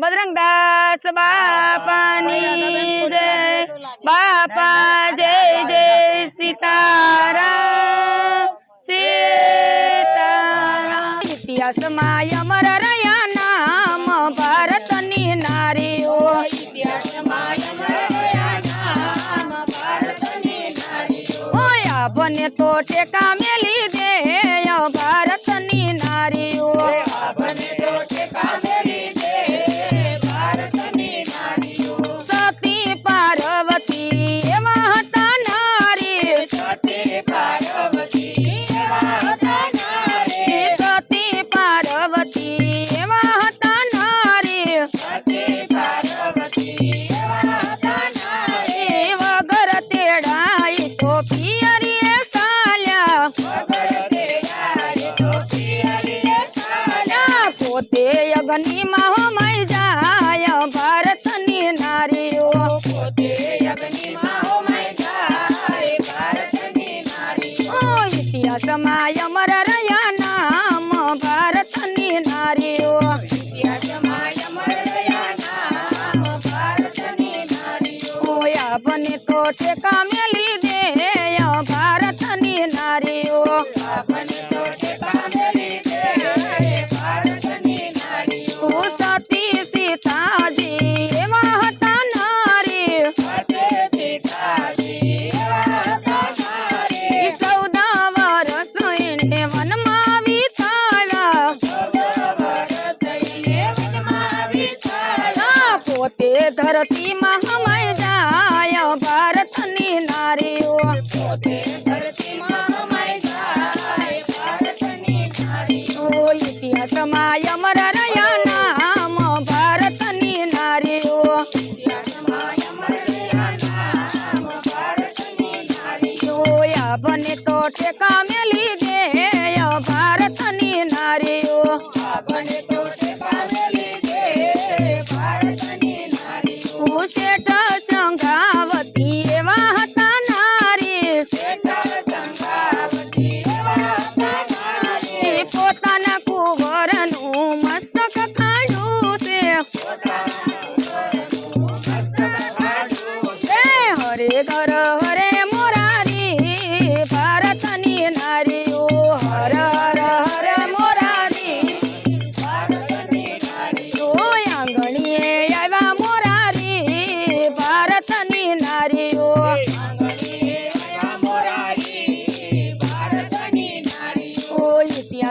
बजरंग दास बापा जय बापा जय जय सीतारा सीतारा। माय अमर रया नाम भारत नी नारी हो। बने तो टेका मिली 你妈 પોતે ધરતીમાં હમાઈ જાય ભારતની નારીઓ પોતે ધરતીમાં હમાઈ જાય ભારતની નારીઓ ઇતિહાસમાં અમર રહ્યા નામ ભારતની નારીઓ ઇતિહાસમાં અમર રહ્યા નામ ભારતની નારીઓ યા બને તો ટેકા મેલી દે ભારતની નારીઓ બને તો Yes.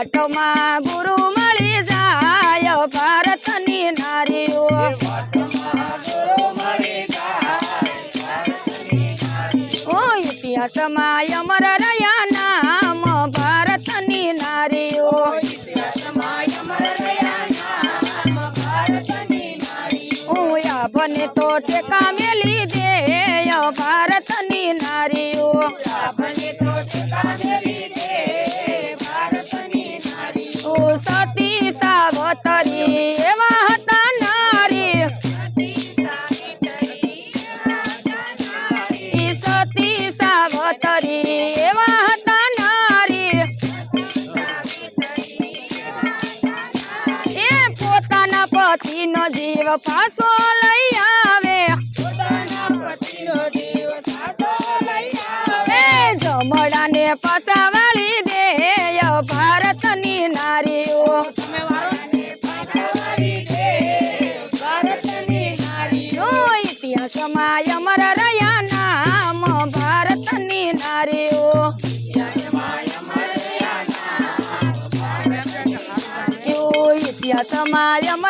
વાટમાં ગુરુ મળી જાય, ભારતની નારીઓ. ઓ ઇતિહાસમાં અમર રહ્યા નામ, ભારતની નારીઓ. બને તો ટેકા મેલી દે, ભારતની નારીઓ. જીવ પાછો લઈ આવે. જમડાને પસાવાળી દે ભારતની નારીઓ. ઇતિહાસમાં અમર રહ્યા નામ ભારતની નારીઓ. ઇતિહાસમાં અમર